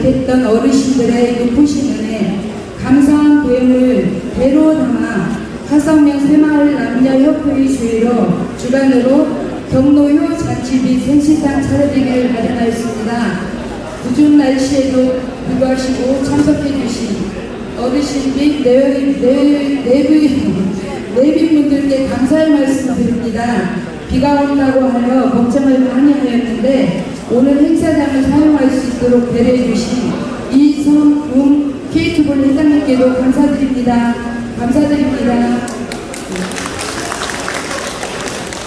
곁했던 어르신들의 높으신 은혜, 감사한 배움을 배로 담아 화성면 새마을 남녀협회의 주의로 주간으로 경로효 잔치 및 생식장 차려드리기를 마련하였습니다. 구준 날씨에도 불구하시고 참석해 주신 어르신 및 내외, 내외, 내외, 내빈분들께 감사의 말씀 드립니다. 비가 온다고 하여 걱정을 많이 하였는데 오늘 행사장을 사용할 수 있도록 배려해 주신 이성웅 K투볼 회장님께도 감사드립니다. 감사드립니다.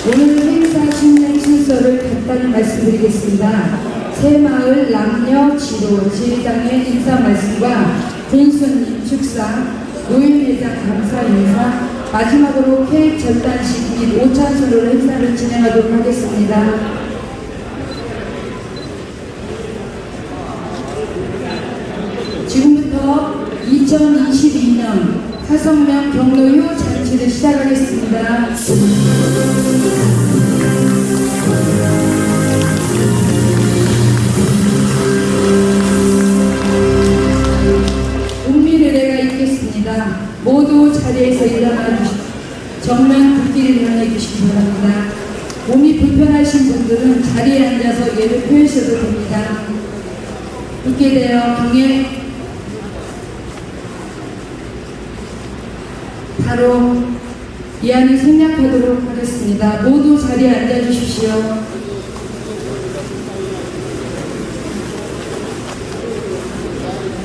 오늘 행사 진행 순서를 간단히 말씀드리겠습니다. 새마을 남녀 지도 지회장의 인사 말씀과 군수님 축사, 노인회장 감사 인사, 마지막으로 케이크 절단식 및 오찬수로 행사를 진행하도록 하겠습니다. 지금부터 2022년 화성면 경로효 잔치를 시작하겠습니다. 모두 자리에서 일어나 주시고 정면 붓기를 향해 주시기 바랍니다. 몸이 불편하신 분들은 자리에 앉아서 예를 펴셔도 됩니다. 있게 되어 경에 바로 이 안을 생략하도록 하겠습니다. 모두 자리에 앉아 주십시오.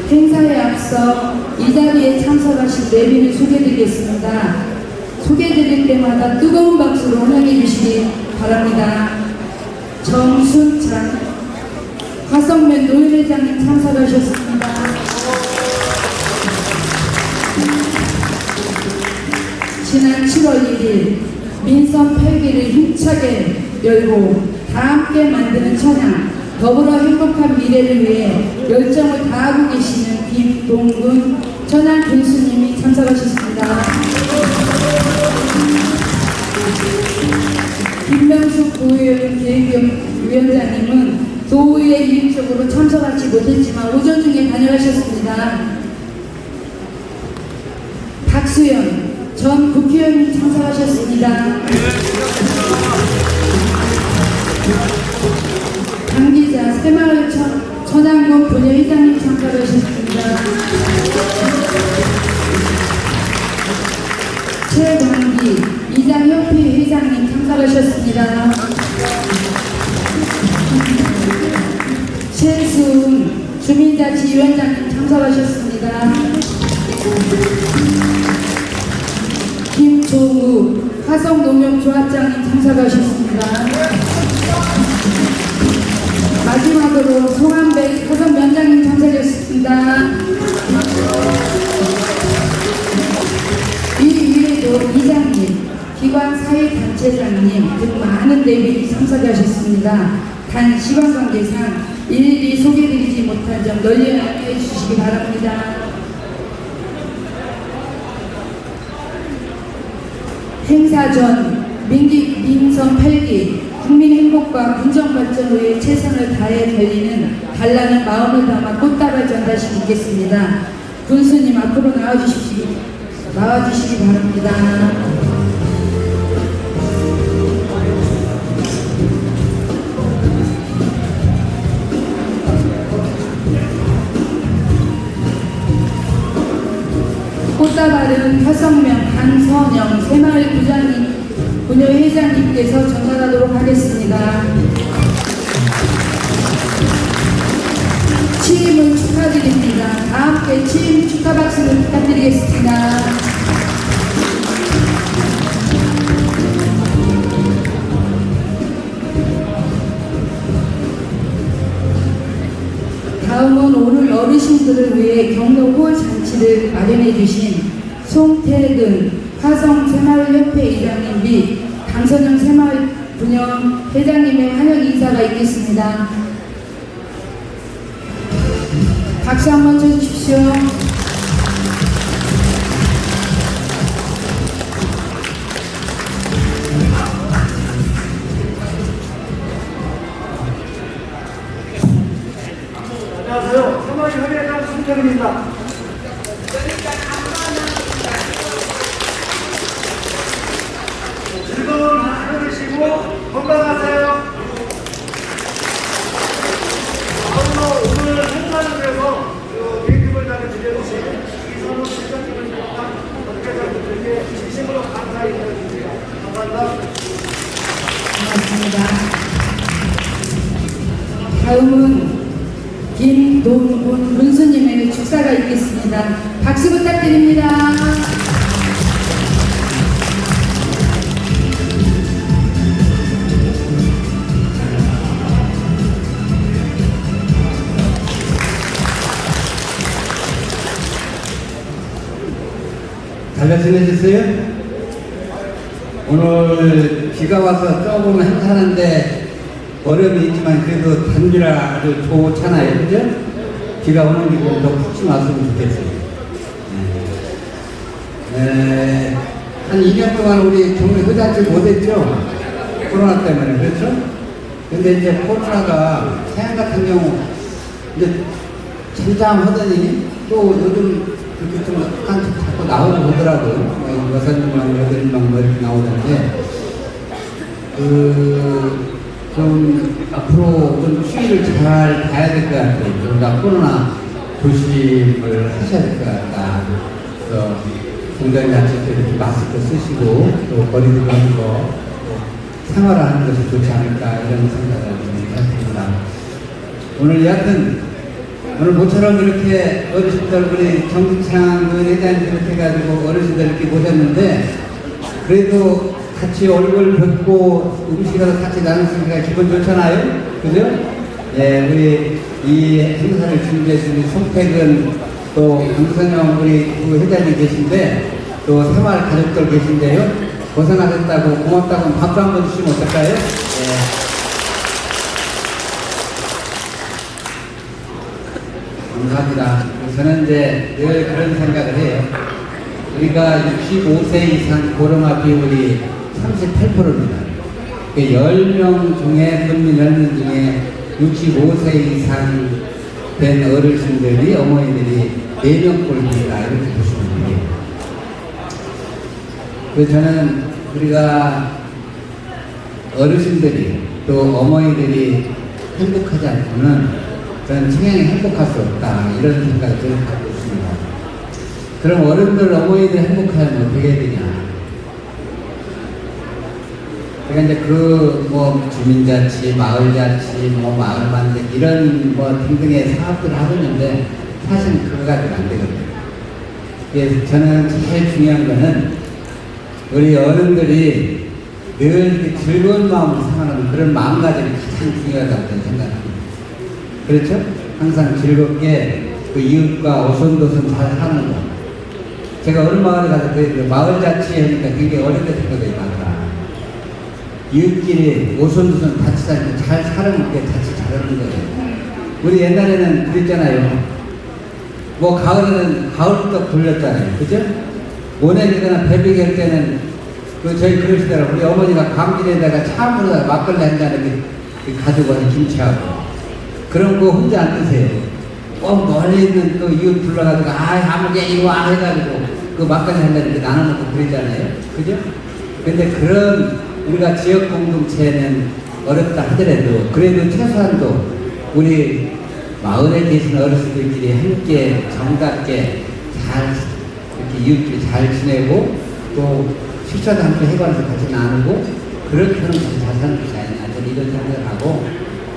행사에 앞서 이 자리에 참석하신 내빈을 소개드리겠습니다. 소개드릴 때마다 뜨거운 박수로 환영해 주시기 바랍니다. 정순찬 화성면 노인회장님 참석하셨습니다. 지난 7월 1일 민선 8기를 힘차게 열고 다 함께 만드는 천양 더불어 행복한 미래를 위해 열정을 다하고 계시는 김동근 천양 교수님이 참석하셨습니다. 김명숙 도의원 계획위원장님은 도의회 일적으로 참석하지 못했지만 오전 중에 다녀가셨습니다. 박수현 전 국회의원님 참석하셨습니다. 강기자 새마을 천, 천안군 분회의장님 참석하셨습니다. 최광기 이장협회 회장님 참석하셨습니다. 최수은 주민자치위원장님 참석하셨습니다. 김종우 화성농협조합장님 참석하셨습니다. 마지막으로 송한백 화성면장님 참석했습니다. 이 위에도 이장님, 기관 사회단체장님 등 많은 대비이 참석하셨습니다. 단 시간 관계상 일일이 소개드리지 못한 점 널리 알게 주시기 바랍니다. 행사 전 민기 민선 8기 국민 행복과 군정 발전을 위해 최선을 다해 달리는 단란한 마음을 담아 꽃다발 전달식 있겠습니다. 군수님 앞으로 나와주시기 나와주시기 바랍니다. 꽃다발은 화성명 강선영 새마을 부장님 부녀회장님께서 전달하도록 하겠습니다. 취임을 축하드립니다. 다 함께 취임 축하 박수를 부탁드리겠습니다. 다음은 오늘 어르신들을 위해 경로홀 잔치를 마련해 주신 송태근 화성 새마을협회 이장님 및 강선영 새마을 분영 회장님의 환영 인사가 있겠습니다. 박수 한번 쳐주십시오. 축사가 있겠습니다. 박수 부탁드립니다. 잘 지내셨어요? 오늘 비가 와서 조금 한산한데 어려움이 있지만 그래도 단비라 아주 좋잖아요. 그죠? 비가 오는 기분 더푹 왔으면 좋겠어요. 네. 네, 한 2년 동안 우리 정리 흐자지 못했죠? 코로나 때문에. 그렇죠? 근데 이제 코로나가 태양 같은 경우 이제 잠잠 하더니 또 요즘 그렇게 좀 약간 자꾸 나오고 보더라고요. 뭐 명, 여덟 명, 뭐 이렇게 나오던데, 그, 좀 앞으로 좀 추이를 잘 봐야 될 것 같아요. 그러니까 코로나 조심을 하셔야 될 것 같다. 그래서 공장자체도 이렇게 마스크 쓰시고 또 거리두기 하는 거, 또 생활하는 것이 좋지 않을까 이런 생각을 좀 해봅니다. 오늘 여하튼 오늘 모처럼 이렇게 어르신들 우리 정기창 그 회장님 이렇게 해가지고 어르신들 이렇게 모셨는데 그래도 같이 얼굴 뵙고 음식을 같이 나누니까 기분 좋잖아요 그죠? 예 우리 이 행사를 준비해 주신 송택은 또 강선영 우리 그 회장님 계신데 또 생활 가족들 계신데요 고생하셨다고 고맙다고 박수 한 번 주시면 어떨까요? 예. 감사합니다. 저는 이제 늘 그런 생각을 해요. 우리가 65세 이상 코로나 비율이 38%입니다. 그 10명 중에, 국민 10명 중에 65세 이상 된 어르신들이, 어머니들이 4명꼴입니다. 이렇게 보시면 돼요. 그 저는 우리가 어르신들이 또 어머니들이 행복하지 않고는 저는 청양이 행복할 수 없다 이런 생각을 갖고 있습니다. 그럼 어른들 어머니들 행복하면 어떻게 해야 되냐? 그러니까 이제 그 뭐 주민자치, 마을자치, 뭐 마을 만들 이런 뭐 등등의 사업들을 하고 있는데 사실 그거 가지고 안 되거든요. 그래서 저는 제일 중요한 거는 우리 어른들이 늘 즐거운 마음으로 생활하는 그런 마음가짐이 가장 중요하다고 생각합니다. 그렇죠? 항상 즐겁게 그 이웃과 오손도손 잘 사는 거. 제가 어느 마을에 가서 그 마을 자치 하니까 굉장히 어렵게 생각이 많다. 이웃끼리 오손도손 같이 다니고 잘 사는 게 같이 잘하는 거예요. 우리 옛날에는 그랬잖아요. 뭐 가을에는 가을떡 돌렸잖아요. 그죠? 모내기거나 배비기 할 때는 그 저희 그러시더라고요. 우리 어머니가 감기에다가 참으로 막걸리 한 이렇게 가지고 와서 김치하고 그런 거 혼자 안 드세요. 꼭 멀리 있는 또 이웃 불러가지고 아 아무개 이리 와 해가지고 그 막걸리 한 잔 이렇게 나눠 먹고 그러잖아요. 그죠? 근데 그런 우리가 지역 공동체는 어렵다 하더라도 그래도 최소한도 우리 마을에 계신 어르신들끼리 함께 정답게 잘 이렇게 이웃끼리 잘 지내고 또 식사도 함께 해가면서 같이 나누고 그렇게 하는 것이 것이 아니냐. 이런 생각을 하고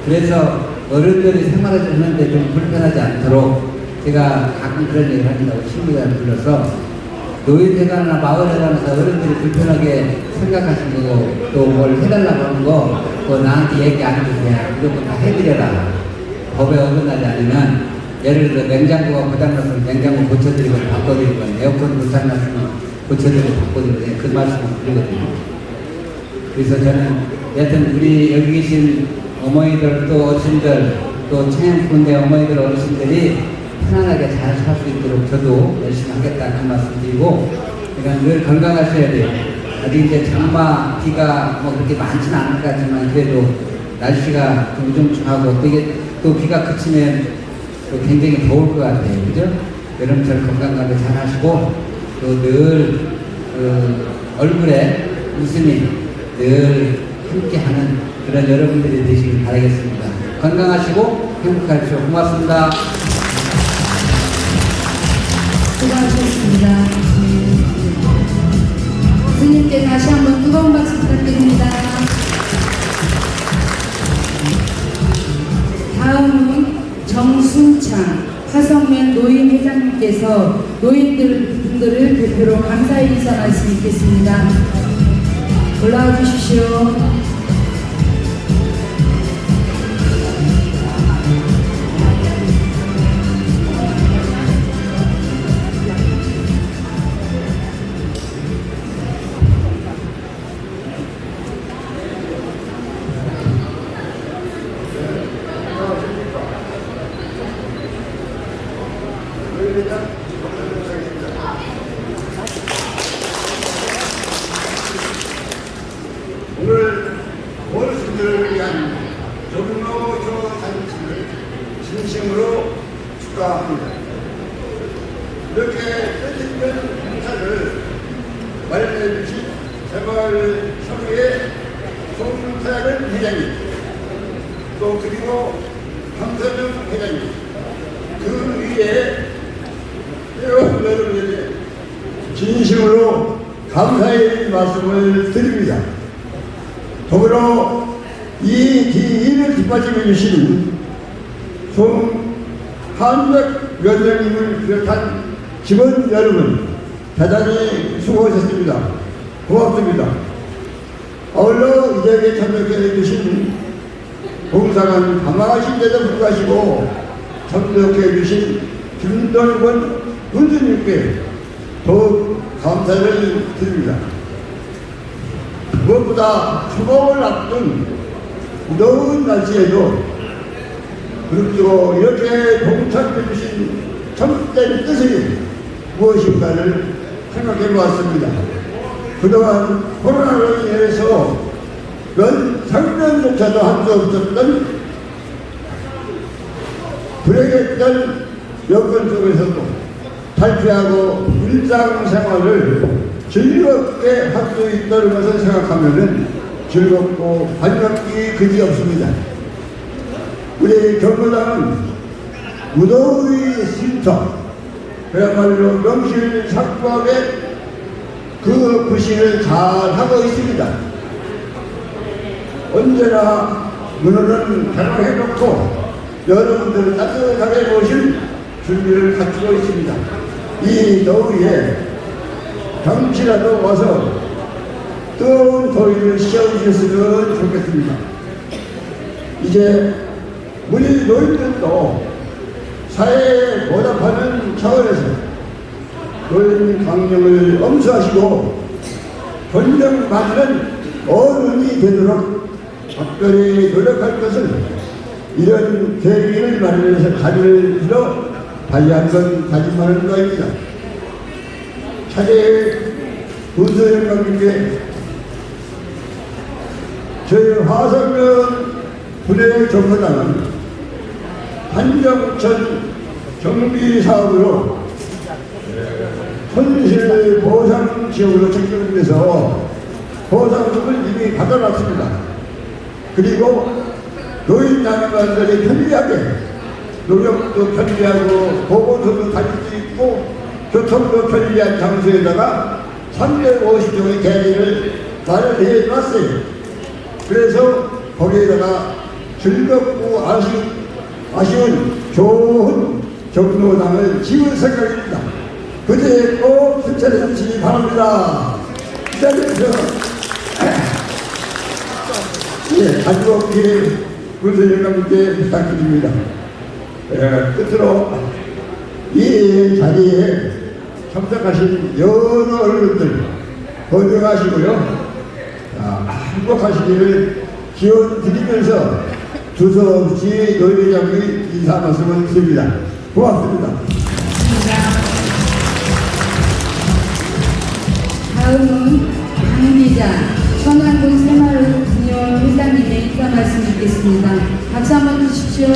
그래서 어른들이 생활하는데 좀 불편하지 않도록 제가 가끔 그런 얘기를 한다고 친구들 불러서 노인회관이나 마을회관에서 어른들이 불편하게 생각하시는 거, 또뭘 해달라고 하는 거, 그거 나한테 얘기 안 해도 돼. 무조건 다 해드려라. 법에 어긋나지 않으면, 예를 들어 냉장고가 고장났으면 냉장고 고쳐드리고 바꿔드리고, 에어컨 고장났으면 고쳐드리고 바꿔드리고, 그 말씀을 드리거든요. 그래서 저는 여튼 우리 여기 계신 어머니들 또 어르신들 또 청양군대 어머니들 어르신들이 편안하게 잘 살 수 있도록 저도 열심히 하겠다 그 말씀 드리고 그러니까 늘 건강하셔야 돼요. 아직 이제 장마 비가 뭐 그렇게 많지는 않을 것 같지만 그래도 날씨가 좀 우중충하고 또 이게 또 비가 그치면 또 굉장히 더울 것 같아요. 그죠? 여름철 건강관리 잘 하시고 또늘 그 얼굴에 웃음이 늘 함께하는 그런 여러분들이 되시길 바라겠습니다. 건강하시고 행복하십시오. 고맙습니다. 수고하셨습니다. 스님께 다시 한번 뜨거운 박수 부탁드립니다. 다음은 정순창 화성면 노인 회장님께서 노인들 분들을 대표로 감사의 인사 말씀 있겠습니다. 올라와 주십시오. 송태근 회장님 또 그리고 황선영 회장님 그 위에 회원 여러분에게 진심으로 감사의 말씀을 드립니다. 더불어 이 일을 뒷받침해 주신 송한백 위원장님을 비롯한 직원 여러분 대단히 수고하셨습니다. 고맙습니다. 아울러 이 자리에 참석해 주신 봉사관 감화하신 데도 불구하시고 참석해 주신 김동건 군수님께 더욱 감사를 드립니다. 무엇보다 추복을 앞둔 무더운 날씨에도 그룹으로 이렇게 동참해 주신 참된 뜻이 무엇인가를 생각해 보았습니다. 그동안 코로나로 인해서 연 상명조차도 할 수 없었던 불행했던 여건 속에서도 탈피하고 일상생활을 즐겁게 할 수 있다는 것을 생각하면 즐겁고 반갑기 그지 없습니다. 우리 경로당은 무더위 쉼터 그야말로 명실상부하게 그 부신을 잘 하고 있습니다. 언제나 문을 개방해놓고 여러분들을 따뜻하게 모실 준비를 갖추고 있습니다. 이 더위에 잠시라도 와서 뜨거운 더위를 씌워주셨으면 좋겠습니다. 이제 우리 노인들도 사회에 보답하는 차원에서 노인 강령을 엄수하시고 권정받는 어른이 되도록 각별히 노력할 것을 이런 계기를 마련해서 자리를 빌어 다시 한번 다짐하는 바입니다. 차례 군수영감님께 저희 화성면 부대 정부당은 한정천 정비 사업으로 손실 보상 지역으로 책정돼서 보상금을 이미 받아놨습니다. 그리고 노인 장관들이 편리하게 노력도 편리하고 보건소도 다닐 수 있고 교통도 편리한 장소에다가 350종의 계기를 마련해 놨어요. 그래서 거기에다가 즐겁고 아쉬운, 아쉬운 좋은 정로당을 지을 생각입니다. 그때 꼭 실천해 주시기 바랍니다. 이 자리에서 예, 가족끼리 군수 영감님께 부탁드립니다. 예, 끝으로 이 자리에 참석하신 여러 어른들 건강하시고요. 아, 행복하시기를 기원 드리면서 두서없이 노회장의 인사 말씀을 드립니다. 고맙습니다. 다음은 강기자 천안군 새마을군요 회장님의 인사 말씀 있겠습니다. 박수 한번 주십시오.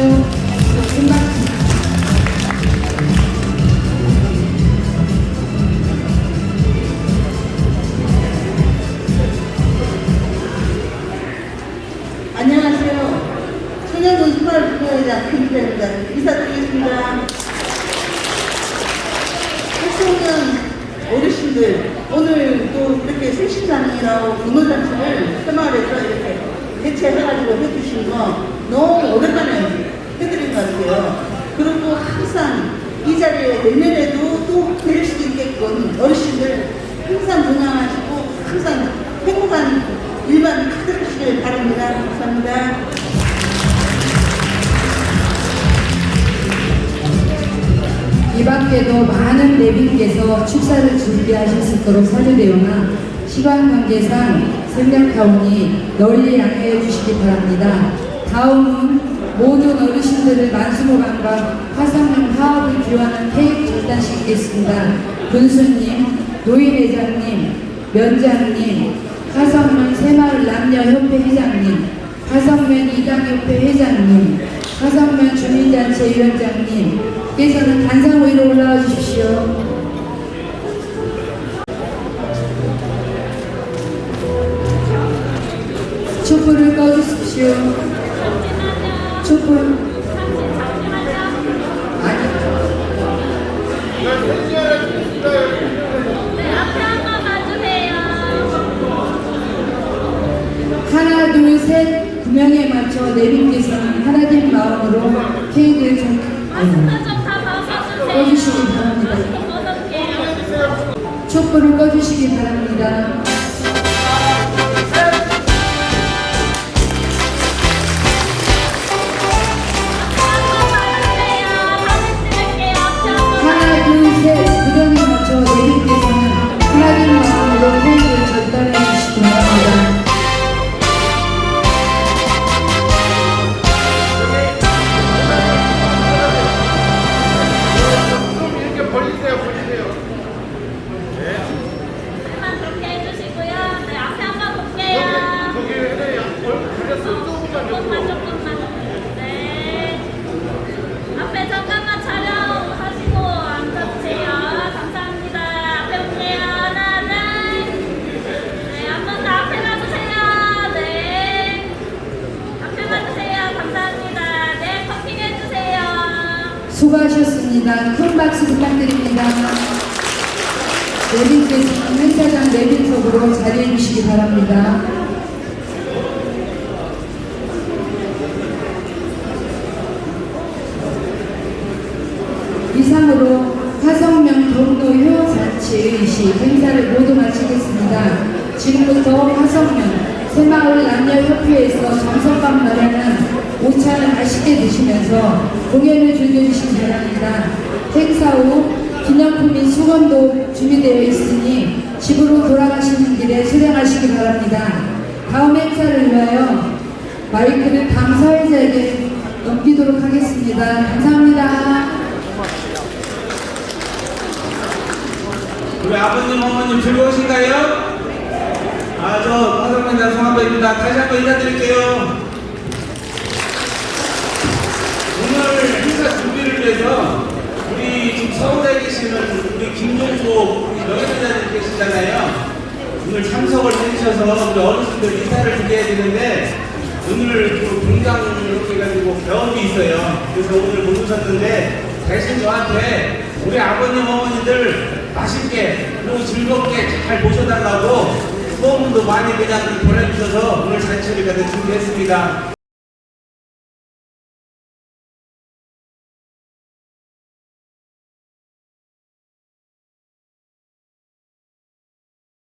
이 밖에도 많은 내빈께서 축사를 준비하셨을 거로 사료되오나 시간 관계상 생략하오니 널리 양해해 주시기 바랍니다. 다음은 모든 어르신들을 만수무강과 화상용 화합을 기원하는 케이크 절단식 있겠습니다. 군수님, 노인회장님, 면장님, 화성면 새마을 남녀협회 회장님, 화성면 이강협회 회장님, 화성면 주민단체 위원장님께서는 단상 위로 올라와 주십시오. 촛불을 꺼주십시오. 촛불. 하나, 둘, 셋, 구명에 맞춰 내빈께서는 하나님 마음으로 케이크를 좀 좀다 꺼주시기. 바랍니다. 촛불을 꺼주시기 바랍니다. 내빈께서는 행사장 내빈석으로 자리해 주시기 바랍니다. 이상으로 화성명 경도 효자치의식 행사를 모두 마치겠습니다. 지금부터 화성명 새마을 남녀협회에서 정성밥 마련한 오차를 맛있게 드시면서 공연을 즐겨주시기 바랍니다. 행사 후 기념품인 수건도 준비되어 있으니 집으로 돌아가시는 길에 수령하시기 바랍니다. 다음 행사를 위하여 마이크를 당 사회자에게 넘기도록 하겠습니다. 감사합니다. 우리 아버님, 어머님 즐거우신가요? 아, 저 화성민자 송한배입니다. 다시 한번 인사드릴게요. 오늘 행사 준비를 위해서 우리 지금 서울에 계시는 우리 김종국 우리 명예회장님 계시잖아요. 오늘 참석을 해주셔서 우리 어르신들 되는데 오늘 그 공장 이렇게 해가지고 병원이 있어요. 그래서 오늘 못 오셨는데 대신 저한테 우리 아버님 어머니들 맛있게 그리고 즐겁게 잘 모셔달라고 소문도 많이 그냥 보내주셔서 오늘 잔치를 그냥 준비했습니다.